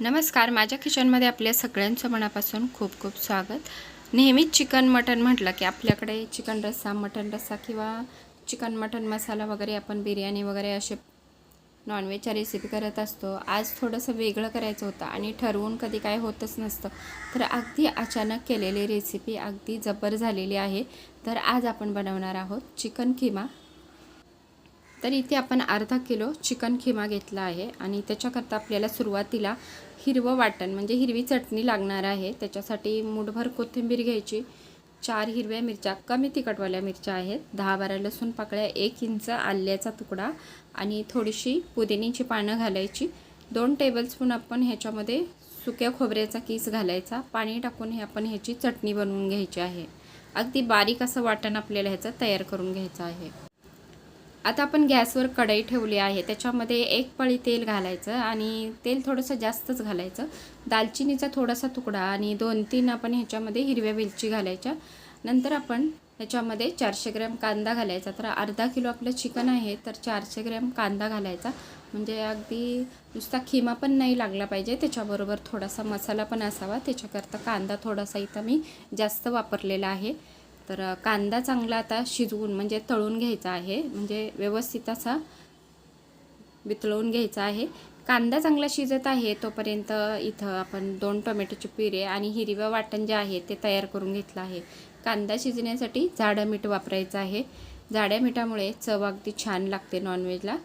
नमस्कार माझ्या किचनमध्ये आपल्या सगळ्यांचं मनापासून खूप खूप स्वागत. नेहमीच चिकन मटन म्हटलं की आपल्याकडे चिकन रस्सा मटन रस्सा किंवा चिकन मटन मसाला वगैरे आपण बिर्याणी वगैरे असे नॉनव्हेजच्या रेसिपी करत असतो. आज थोडंसं वेगळं करायचं होतं आणि ठरवून कधी काय होतच नसतं. तर अगदी अचानक केलेली रेसिपी अगदी जबर झालेली आहे. तर आज आपण बनवणार आहोत चिकन किमा. तर इथे आपण अर्धा किलो चिकन खिमा घेतला आहे आणि त्याच्याकरता आपल्याला सुरुवातीला हिरवं वाटण म्हणजे हिरवी चटणी लागणार आहे. त्याच्यासाठी मुठभर कोथिंबीर घ्यायची. चार हिरव्या मिरच्या कमी तिखटवाल्या मिरच्या आहेत. दहा बारा लसूण पाकळ्या एक इंच आल्याचा तुकडा आणि थोडीशी पुदिनीची पानं घालायची. दोन टेबलस्पून आपण ह्याच्यामध्ये सुक्या खोबऱ्याचा किस घालायचा. पाणी टाकून हे आपण ह्याची चटणी बनवून घ्यायची आहे. अगदी बारीक असं वाटण आपल्याला ह्याचं तयार करून घ्यायचं आहे. आता आपण गॅसवर कढई ठेवली आहे. त्याच्यामध्ये एक पळी तेल घालायचं आणि तेल थोडंसं जास्तच घालायचं. दालचिनीचा थोडासा तुकडा आणि दोन तीन आपण ह्याच्यामध्ये हिरव्या वेलची घालायच्या. नंतर आपण ह्याच्यामध्ये चारशे ग्रॅम कांदा घालायचा. तर अर्धा किलो आपलं चिकन आहे तर चारशे ग्रॅम कांदा घालायचा. म्हणजे अगदी नुसता खिमा पण नाही लागला पाहिजे. त्याच्याबरोबर थोडासा मसाला पण असावा. त्याच्याकरता कांदा थोडासा इथं मी जास्त वापरलेला आहे. तर कांदा चांगला आता शिजवून म्हणजे तळून घ्यायचा आहे. म्हणजे व्यवस्थित असा वितळवून घ्यायचा आहे. कांदा चांगला शिजत आहे तोपर्यंत इथं आपण दोन टोमॅटोचे पिरे आणि हिरव्या वाटण जे आहे ते तयार करून घेतलं आहे. कांदा शिजण्यासाठी जाडं मीठ वापरायचं आहे. जाड्या मिठामुळे चव अगदी छान लागते नॉनव्हेजला.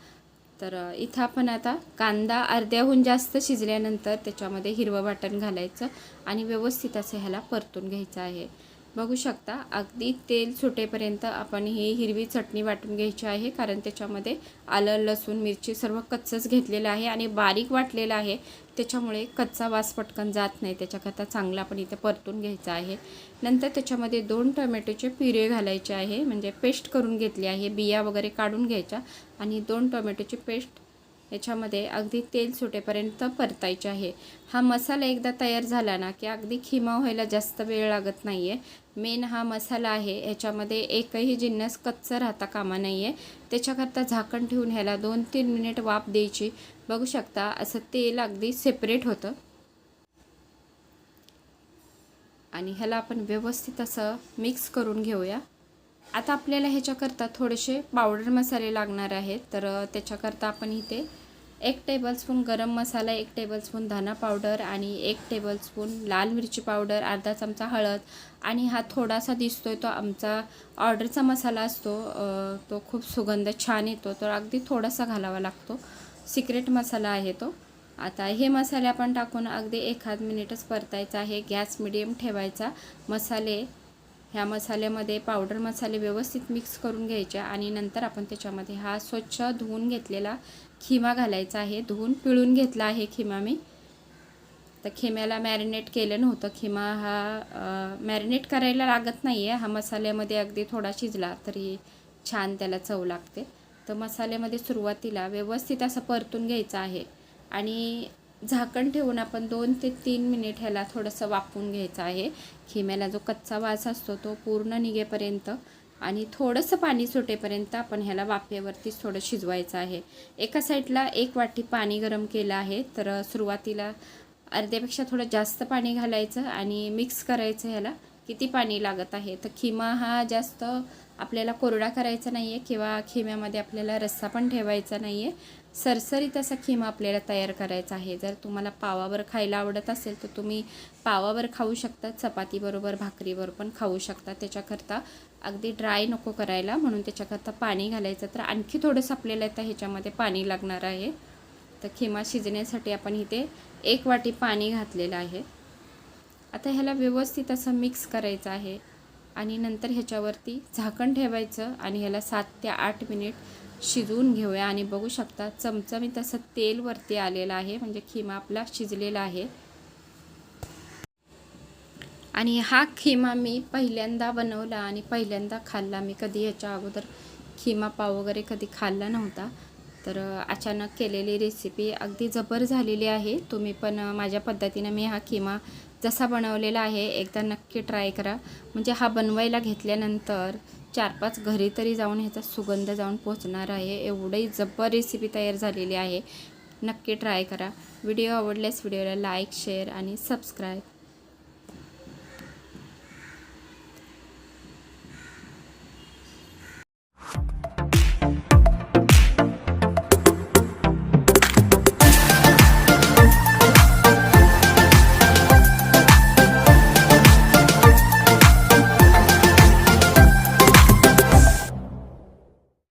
तर इथं आपण आता कांदा अर्ध्याहून जास्त शिजल्यानंतर त्याच्यामध्ये हिरवं वाटण घालायचं आणि व्यवस्थित असं ह्याला परतून घ्यायचं आहे. बघू शकता. अगदी तेल सुटेपर्यंत आपण ही हिरवी चटणी वाटून घ्यायची आहे कारण त्याच्यामध्ये आलं लसूण मिरची सर्व कच्चंच घेतलेलं आहे आणि बारीक वाटलेलं आहे. त्याच्यामुळे कच्चा वास पटकन जात नाही. त्याच्याकरता चांगला आपण इथे परतून घ्यायचा आहे. नंतर त्याच्यामध्ये दोन टोमॅटोचे पिरे घालायचे आहे म्हणजे पेस्ट करून घेतली आहे बिया वगैरे काढून घ्यायच्या आणि दोन टोमॅटोची पेस्ट याच्यामध्ये अगदी तेल सुटेपर्यंत परतायचे आहे. हा मसाला एकदा तयार झाला ना की अगदी खिमा व्हायला जास्त वेळ लागत नाही आहे मेन हा मसाला आहे. ह्याच्यामध्ये एकही जिन्नस कच्चा राहता कामा नाही आहे त्याच्याकरता झाकण ठेवून ह्याला दोन तीन मिनिट वाफ द्यायची. बघू शकता असं तेल अगदी सेपरेट होतं. आणि ह्याला आपण व्यवस्थित असं मिक्स करून घेऊया. आता आपल्याला ह्याच्याकरता थोडेसे पावडर मसाले लागणार आहेत. तर त्याच्याकरता आपण इथे एक टेबलस्पून गरम मसाला एक टेबलस्पून धना पावडर आणि एक टेबलस्पून लाल मिरची पावडर अर्धा चमचा हळद आणि हा थोडासा दिसतोय तो आमचा ऑर्डरचा मसाला असतो. तो खूप सुगंध छान येतो. तो अगदी थोडासा घालावा लागतो. सिक्रेट मसाला आहे तो. आता हे मसाले आपण टाकून अगदी एखाद मिनिटच परतायचा आहे. गॅस मिडियम ठेवायचा. मसाले ह्या मसाल्यामध्ये पावडर मसाले व्यवस्थित मिक्स करून घ्यायचे आणि नंतर आपण त्याच्यामध्ये हा स्वच्छ धुवून घेतलेला खिमा घालायचा आहे. धुवून पिळून घेतला आहे खिमा मी. तर खिम्याला मॅरिनेट केलं नव्हतं. खिमा हा मॅरिनेट करायला लागत नाही आहे हा मसाल्यामध्ये अगदी थोडा शिजला तरी छान त्याला चव लागते. तर मसाल्यामध्ये सुरुवातीला व्यवस्थित असं परतून घ्यायचं आहे. आणि झाकण ठेवून आपण दोन ते तीन मिनिट ह्याला थोडंसं वाफवून घ्यायचं आहे. खिम्याला जो कच्चा वास असतो तो पूर्ण निघेपर्यंत आणि थोडंसं पाणी सुटेपर्यंत आपण ह्याला वाफेवरतीच थोडं शिजवायचं आहे. एका साईडला एक वाटी पाणी गरम केलं आहे. तर सुरुवातीला अर्ध्यापेक्षा थोडं जास्त पाणी घालायचं आणि मिक्स करायचं ह्याला. किती पाणी लागत आहे? तर खिमा हा जास्त आपल्याला कोरडा करायचा नाही आहे किंवा खिम्यामध्ये आपल्याला रस्सा पण ठेवायचा नाही आहे सरसरीत असा खिमा आपल्याला तयार करायचा आहे. जर तुम्हाला पावावर खायला आवडत असेल तर तुम्ही पावावर खाऊ शकता चपातीबरोबर भाकरीवर पण खाऊ शकता. त्याच्याकरता अगदी ड्राय नको करायला म्हणून त्याच्याकरता पाणी घालायचं. तर आणखी थोडंसं आपल्याला आता ह्याच्यामध्ये पाणी लागणार आहे. तर खिमा शिजण्यासाठी आपण इथे एक वाटी पाणी घातलेलं आहे. आता ह्याला व्यवस्थित असं मिक्स करायचं आहे. आणि नंतर ह्याच्यावरती झाकण ठेवायचं आणि ह्याला सात ते आठ मिनिट शिजवून घेऊया. आणि बघू शकता चमचमीत असं तेल वरती आलेलं आहे म्हणजे खिमा आपला शिजलेला आहे. आणि हा खिमा मी पहिल्यांदा बनवला आणि पहिल्यांदा खाल्ला. मी कधी ह्याच्या अगोदर खिमा पाव वगैरे कधी खाल्ला नव्हता. तर अचानक केलेली रेसिपी अगदी जबर झालेली आहे. तुम्ही पण माझ्या पद्धतीनं मी हा किमा जसा बनवलेला आहे एकदा नक्की ट्राय करा. म्हणजे हा बनवायला घेतल्यानंतर चार पाच घरी तरी जाऊन ह्याचा सुगंध जाऊन पोचणार आहे. एवढी जब्बर रेसिपी तयार झालेली आहे. नक्की ट्राय करा. व्हिडिओ आवडल्यास व्हिडिओला लाईक शेअर आणि सबस्क्राईब